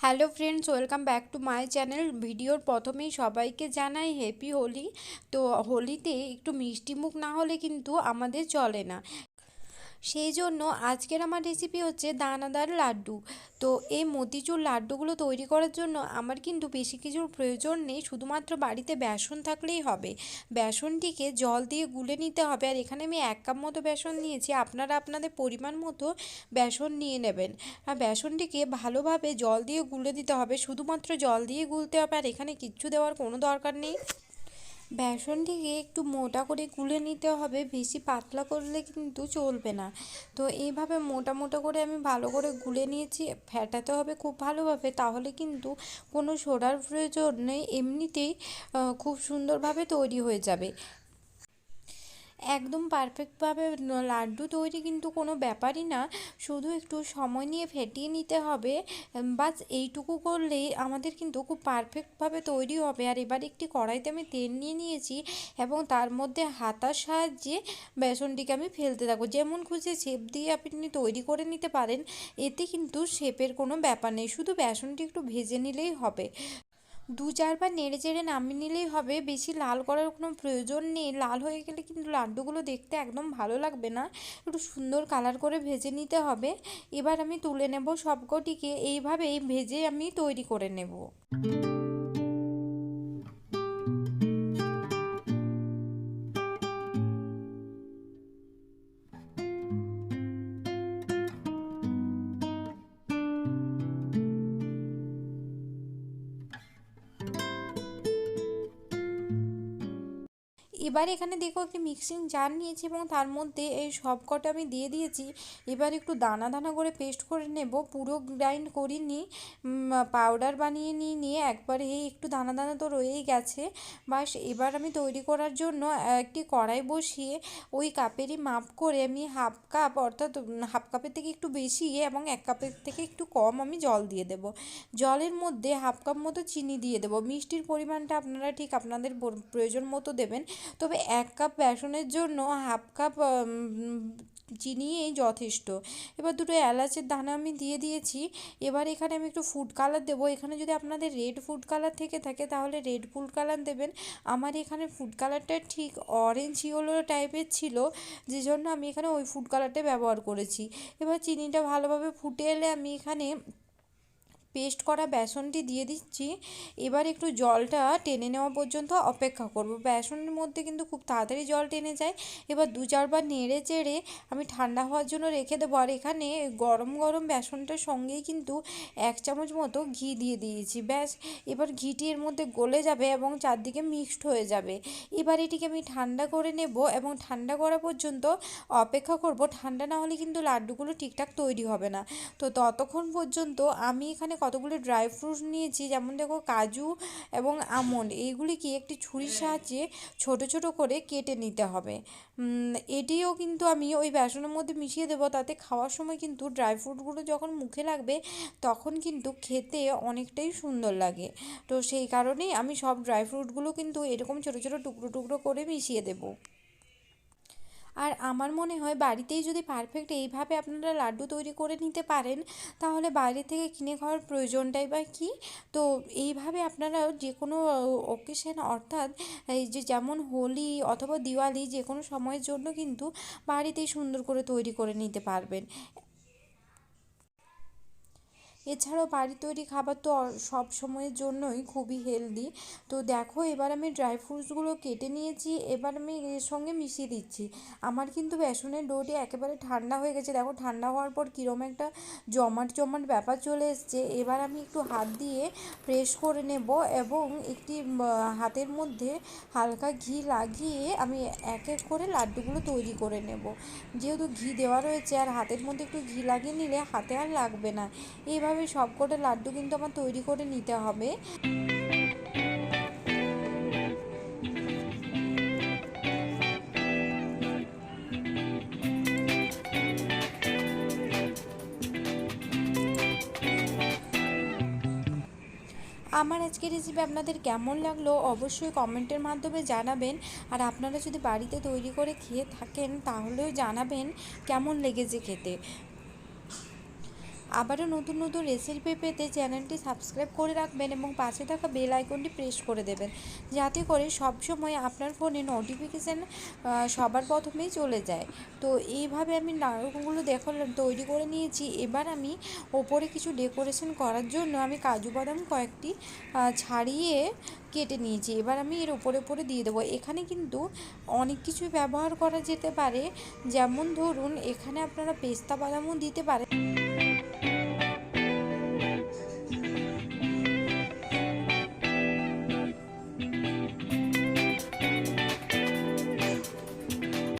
Hello friends welcome back to my channel ভিডিওর প্রথমেই সবাইকে জানাই হ্যাপি হোলি। তো হোলিতে একটু মিষ্টি মুখ না হলে কিন্তু আমাদের চলে না। সেই জন্য আজকের আমার রেসিপি হচ্ছে দানাদার লাড্ডু। তো এই মতিচুর লাড্ডুগুলো তৈরি করার জন্য আমার কিন্তু বেশি কিছুর প্রয়োজন নেই, শুধুমাত্র বাড়িতে বেসন থাকলেই হবে। বেসনটিকে জল দিয়ে গুলে নিতে হবে আর এখানে আমি এক কাপ মতো বেসন নিয়েছি, আপনারা আপনাদের পরিমাণ মতো বেসন নিয়ে নেবেন। আর বেসনটিকে ভালোভাবে জল দিয়ে গুলে দিতে হবে, শুধুমাত্র জল দিয়ে গুলতে হবে আর এখানে কিচ্ছু দেওয়ার কোনো দরকার নেই। বেসনটিকে একটু মোটা করে গুলে নিতে হবে, বেশি পাতলা করলে কিন্তু চলবে না। তো এইভাবে মোটা মোটা করে আমি ভালো করে গুলে নিয়েছি, ফেটাতে হবে খুব ভালোভাবে, তাহলে কিন্তু কোনো সোডার প্রয়োজন নেই, এমনিতেই খুব সুন্দরভাবে তৈরি হয়ে যাবে। একদম পারফেক্টভাবে লাড্ডু তৈরি কিন্তু কোনো ব্যাপারই না। শুধু একটু সময় নিয়ে ফেটিয়ে নিতে হবে। বাস এইটুকু করলেই আমাদের কিন্তু খুব পারফেক্টভাবে তৈরি হবে। আর এবার একটি কড়াইতে আমি তেল নিয়ে নিয়েছি এবং তার মধ্যে হাতার সাহায্যে বেসনটিকে আমি ফেলতে থাকব। যেমন খুঁজে শেপ দিয়ে আপনি তৈরি করে নিতে পারেন, এতে কিন্তু শেপের কোনো ব্যাপার নেই। শুধু বেসনটি একটু ভেজে নিলেই হবে। দু চারবার নেড়ে চেড়ে নামিয়ে নিলেই হবে। বেশি লাল করার কোনো প্রয়োজন নেই। লাল হয়ে গেলে কিন্তু লাড্ডুগুলো দেখতে একদম ভালো লাগবে না। একটু সুন্দর কালার করে ভেজে নিতে হবে। এবার আমি তুলে নেব সবকটিকে। এইভাবেই ভেজে আমি তৈরি করে নেব। এবার এখানে দেখো একটি মিক্সিং জার নিয়েছি এবং তার মধ্যে এই সব কটা আমি দিয়ে দিয়েছি। এবার একটু দানা দানা করে পেস্ট করে নেব। পুরো গ্রাইন্ড করিনি। পাউডার বানিয়ে নিয়ে নিয়ে একবারে এই একটু দানা দানা তো রয়েই গেছে। বাস এবার আমি তৈরি করার জন্য একটি কড়াই বসিয়ে ওই কাপেরই মাপ করে আমি হাফ কাপ অর্থাৎ হাফ কাপের থেকে একটু বেশি এবং এক কাপের থেকে একটু কম আমি জল দিয়ে দেব। জলের মধ্যে হাফ কাপ মতো চিনি দিয়ে দেবো। মিষ্টির পরিমাণটা আপনারা ঠিক আপনাদের প্রয়োজন মতো দেবেন। তবে এক কাপ বেসনের জন্য হাফ কাপ চিনিই যথেষ্ট। এবার দুটো এলাচের দানা আমি দিয়ে দিয়েছি। এবার এখানে আমি একটু ফুড কালার দেবো। এখানে যদি আপনাদের রেড ফুড কালার থেকে থাকে, তাহলে রেড ফুড কালার দেবেন। আমার এখানে ফুড কালারটা ঠিক অরেঞ্জ ইয়েলো টাইপের ছিল যে জন্য আমি এখানে ওই ফুড কালারটা ব্যবহার করেছি। এবার চিনিটা ভালোভাবে ফুটে এলে আমি এখানে পেস্ট করা বেসনটি দিয়ে দিচ্ছি। এবার একটু জলটা টেনে নেওয়া পর্যন্ত অপেক্ষা করব। বেসনের মধ্যে কিন্তু খুব তাড়াতাড়ি জল টেনে যায়। এবার দু চারবার নেড়ে চেড়ে আমি ঠান্ডা হওয়ার জন্য রেখে দেবো। আর এখানে গরম গরম বেসনটার সঙ্গেই কিন্তু এক চামচ মতো ঘি দিয়ে দিয়েছি। ব্যাস, এবার ঘিটি এর মধ্যে গলে যাবে এবং চারদিকে মিক্সড হয়ে যাবে। এবার এটিকে আমি ঠান্ডা করে নেব এবং ঠান্ডা করা পর্যন্ত অপেক্ষা করব। ঠান্ডা না হলে কিন্তু লাড্ডুগুলো ঠিকঠাক তৈরি হবে না। তো ততক্ষণ পর্যন্ত আমি এখানে কতগুলো ড্রাই ফ্রুট নিয়েছি, যেমন দেখো কাজু এবং আমন্ড, এইগুলিকে একটি ছুরির সাহায্যে ছোট ছোট করে কেটে নিতে হবে। এটিও কিন্তু আমি ওই বেসনের মধ্যে মিশিয়ে দেবো, তাতে খাওয়ার সময় কিন্তু ড্রাই ফ্রুটগুলো যখন মুখে লাগবে, তখন কিন্তু খেতে অনেকটাই সুন্দর লাগে। তো সেই কারণেই আমি সব ড্রাই ফ্রুটগুলো কিন্তু এরকম ছোটো ছোটো টুকরো টুকরো করে মিশিয়ে দেবো। আর আমার মনে হয় বাড়িতেই যদি পারফেক্ট এইভাবে আপনারা লাড্ডু তৈরি করে নিতে পারেন, তাহলে বাইরে থেকে কিনে খাওয়ার প্রয়োজনটাই বা কী? তো এইভাবে আপনারা যে কোনো অকেশন অর্থাৎ এই যে যেমন হোলি অথবা দিওয়ালি যে কোনো সময়ের জন্য কিন্তু বাড়িতেই সুন্দর করে তৈরি করে নিতে পারবেন। এছাড়াও বাড়ি তৈরি খাবার তো সব সময়ের জন্যই খুবই হেলদি তো দেখো, এবার আমি ড্রাই ফ্রুটসগুলো কেটে নিয়েছি, এবার আমি এর সঙ্গে মিশিয়ে দিচ্ছি। আমার কিন্তু বেসনের ডোটি একেবারে ঠান্ডা হয়ে গেছে। দেখো, ঠান্ডা হওয়ার পর কীরকম একটা জমাট জমাট ব্যাপার চলে এসছে। এবার আমি একটু হাত দিয়ে প্রেস করে নেব এবং একটি হাতের মধ্যে হালকা ঘি লাগিয়ে আমি এক এক করে লাড্ডুগুলো তৈরি করে নেব। যেহেতু ঘি দেওয়া রয়েছে, আর হাতের মধ্যে একটু ঘি লাগিয়ে নিলে হাতে আর লাগবে না। এইভাবে এইভাবে সবকটা লাড্ডু কিন্তু আমার তৈরি করে নিতে হবে। আমার আজকের রেসিপি আপনাদের কেমন লাগল অবশ্যই কমেন্টের মাধ্যমে জানাবেন। আর আপনারা যদি বাড়িতে তৈরি করে খেয়ে থাকেন তাহলেও জানাবেন কেমন লেগেছে খেতে। আবারও নতুন নতুন রেসিপি পেতে চ্যানেলটি সাবস্ক্রাইব করে রাখবেন এবং পাশে থাকা বেল আইকনটি প্রেস করে দেবেন। যাতে করে সব সময় আপনার ফোনে নোটিফিকেশান সবার প্রথমেই চলে যায়। তো এইভাবে আমি নাড়ুগুলো দেখালাম তৈরি করে নিয়েছি। এবার আমি ওপরে কিছু ডেকোরেশন করার জন্য আমি কাজু বাদাম কয়েকটি ছাড়িয়ে কেটে নিয়েছি। এবার আমি এর উপরে উপরে দিয়ে দেবো। এখানে কিন্তু অনেক কিছুই ব্যবহার করা যেতে পারে। যেমন ধরুন, এখানে আপনারা পেস্তা বাদামও দিতে পারেন